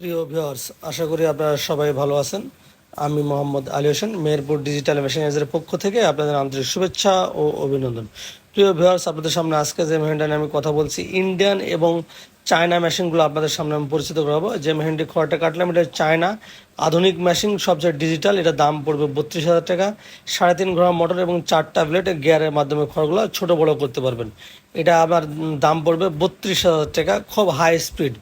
প্রিয় ভিওর্স আশা করি আপনারা সবাই ভালো আছেন। আমি মোহাম্মদ আলী হোসেন, মেহেরপুর ডিজিটাল মেশিনাইজের পক্ষ থেকে আপনাদের আন্তরিক শুভেচ্ছা ও অভিনন্দন। প্রিয় ভিউয়ার্স আপনাদের সামনে আজকে যে মেশিনটা নিয়ে আমি কথা বলছি ইন্ডিয়ান এবং চায়না মেশিনগুলো আপনাদের সামনে আমি পরিচিত করাবো। যে মেশিনটি খড়টা কাটলাম, এটা চায়না আধুনিক মেশিন সবচেয়ে ডিজিটাল এটা দাম পড়বে বত্রিশ হাজার টাকা। সাড়ে তিন ঘোড়া মোটর এবং চারটা ব্লেড গিয়ারের মাধ্যমে খড়গুলো ছোট বড় করতে পারবেন। এটা আবার দাম পড়বে বত্রিশ হাজার টাকা, খুব হাই স্পিড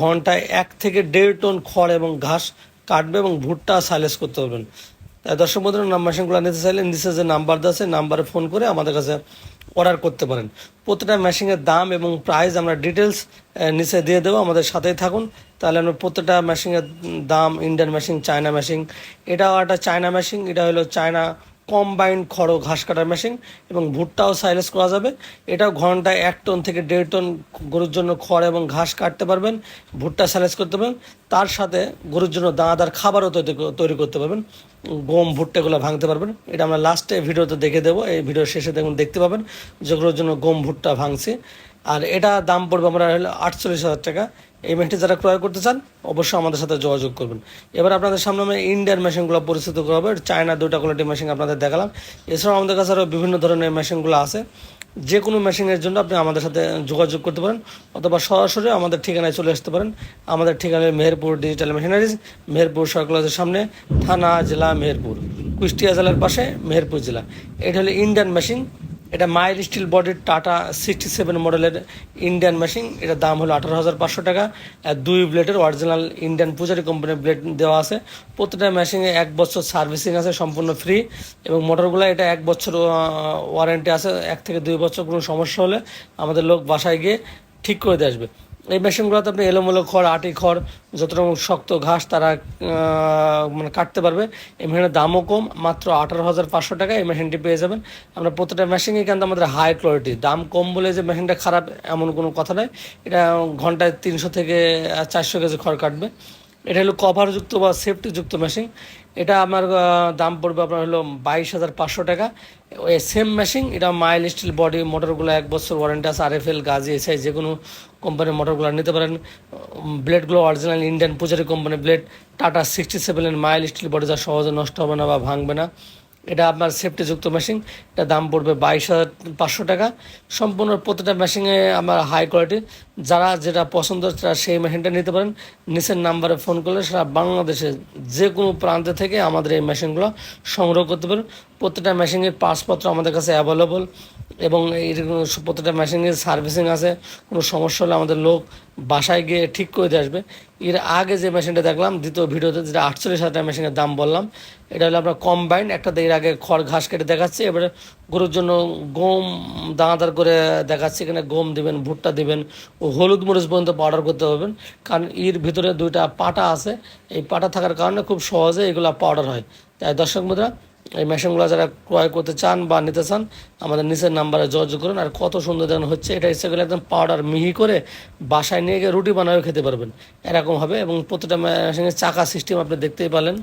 ঘন্টায় এক থেকে দেড় টন খড় এবং ঘাস কাটবে এবং ভুট্টা সাইলেস করতে পারবেন। তাই দর্শক বন্ধুরা নাম্বার মেশিনগুলো নিতে চাইলে নিচে যে নাম্বার দেওয়া আছে, নাম্বারে ফোন করে আমাদের কাছে অর্ডার করতে পারেন। প্রতিটা মেশিনের দাম এবং প্রাইস আমরা ডিটেলস নিচে দিয়ে দেবো। আমাদের সাথেই থাকুন। তাহলে আমরা প্রত্যেকটা মেশিনের দাম ইন্ডিয়ান মেশিন চায়না মেশিন এটাও একটা চায়না মেশিন এটা হলো চায়না কম্বাইন্ড খড় ঘাস কাটার মেশিন এবং ভুট্টাও সাইলেস করা যাবে। এটাও ঘন্টায় এক টন থেকে দেড় টন গরুর জন্য খড় এবং ঘাস কাটতে পারবেন, ভুট্টা সাইলেস করতে পারবেন। তার সাথে গরুর জন্য দানাদার খাবারও তৈরি তৈরি করতে পারবেন। গম, ভুট্টাগুলো ভাঙতে পারবেন। এটা আমরা লাস্টে ভিডিওতে দেখে দেবো। এই ভিডিও শেষে দেখুন, দেখতে পাবেন যেগুলোর জন্য গম, ভুট্টা ভাঙছি। আর এটা দাম পড়বে আমরা হলো আটচল্লিশ হাজার টাকা। এই মেশিনটি যারা ক্রয় করতে চান, অবশ্যই আমাদের সাথে যোগাযোগ করবেন। এবার আপনাদের সামনে আমি ইন্ডিয়ান মেশিনগুলো পরিচিত করাবো। চায়না দুটা কোয়ালিটি মেশিন আপনাদের দেখালাম। এছাড়াও আমাদের কাছে আরও বিভিন্ন ধরনের মেশিনগুলো আছে। যে কোনো মেশিনের জন্য আপনি আমাদের সাথে যোগাযোগ করতে পারেন, অথবা সরাসরি আমাদের ঠিকানায় চলে আসতে পারেন। আমাদের ঠিকানায় মেহেরপুর ডিজিটাল মেশিনারিজ মেহেরপুর সরকারের সামনে, থানা, জেলা, মেহেরপুর। কুষ্টিয়া জেলার পাশে মেহেরপুর জেলা। এটা হলো ইন্ডিয়ান মেশিন এটা মাইল স্টিল বডির টাটা সিক্সটি সেভেন মডেলের ইন্ডিয়ান মেশিন এটার দাম হলো আঠারো হাজার পাঁচশো টাকা। দুই ব্লেডের অরিজিনাল ইন্ডিয়ান পূজারি কোম্পানির ব্লেড দেওয়া আছে। প্রতিটা মেশিনে এক বছর সার্ভিসিং আছে, সম্পূর্ণ ফ্রি এবং মোটরগুলো এটা এক বছর ওয়ারেন্টি আছে। এক থেকে দুই বছর কোনো সমস্যা হলে আমাদের লোক বাসায় গিয়ে ঠিক করে দিয়ে আসবে। এই মেশিনগুলোতে আপনি এলোমেলো খড়, আটি খড়, যত রকম শক্ত ঘাস তারা মানে কাটতে পারবে। এই মেশিনের দামও কম, মাত্র আঠারো হাজার পাঁচশো টাকা এই মেশিনটি পেয়ে যাবেন। আমরা প্রতিটা মেশিনই কিন্তু আমাদের হাই কোয়ালিটি দাম কম বলে যে মেশিনটা খারাপ, এমন কোনো কথা নয়। এটা ঘন্টায় তিনশো থেকে চারশো কেজি খড় কাটবে। এটা হলো কভারযুক্ত বা সেফটিযুক্ত মেশিন এটা আমার দাম পড়বে আপনার হলো বাইশ হাজার পাঁচশো টাকা। ওই সেম মেশিন এটা মাইল স্টিল বডি মোটরগুলো এক বছর ওয়ারেন্টি আছে আর এফ এল গাজি এসআই যে কোনো কোম্পানির মোটরগুলো নিতে পারেন। ব্লেডগুলো অরিজিনাল ইন্ডিয়ান পূজারি কোম্পানির ব্লেড টাটা সিক্সটি সেভেনের মাইল স্টিল বডি যা সহজে নষ্ট হবে না বা ভাঙবে না। এটা আপনার সেফটিযুক্ত মেশিন এটা দাম পড়বে বাইশ হাজার পাঁচশো টাকা। সম্পূর্ণ প্রতিটা মেশিনে আমার হাই কোয়ালিটি যারা যেটা পছন্দ তারা সেই মেশিনটা নিতে পারেন। নিচের নাম্বারে ফোন করলে সারা বাংলাদেশে যে কোনো প্রান্তে থেকে আমাদের এই মেশিনগুলো সংগ্রহ করতে পারেন প্রতিটা মেশিনের পাসপত্র আমাদের কাছে অ্যাভেলেবল এবং এই প্রতিটা মেশিনের সার্ভিসিং আছে, কোনো সমস্যা হলে আমাদের লোক বাসায় গিয়ে ঠিক করে দিয়ে আসবে। এর আগে যে মেশিনটা দেখলাম, দ্বিতীয় ভিডিওতে যেটা আটচল্লিশ হাজার মেশিনের দাম বললাম, এটা হলো আপনার কম্বাইন্ড একটা এর আগে খড় ঘাস কেটে দেখাচ্ছি, এবারে গরুর জন্য গম দানাদার করে দেখাচ্ছি, এখানে গম দিবেন, ভুট্টা দিবেন, ও হলুদ মরিচ পর্যন্ত পাউডার করতে পারবেন। কারণ এর ভিতরে দুইটা পাটা আছে, এই পাটা থাকার কারণে খুব সহজে এগুলো পাউডার হয়। তাই দর্শক মুদ্রা এই মেশিনগুলো যারা ক্রয় করতে চান বা নিতে চান, আমাদের নিচের নাম্বারে যোগাযোগ করুন। আর কত সুন্দর যেন হচ্ছে, এটা ইচ্ছে করলে একদম পাউডার মিহি করে বাসায় নিয়ে গিয়ে রুটি বানায়ও খেতে পারবেন। এরকম হবে এবং প্রতিটা মেশিনের চাকা সিস্টেম আপনি দেখতেই পারলেন।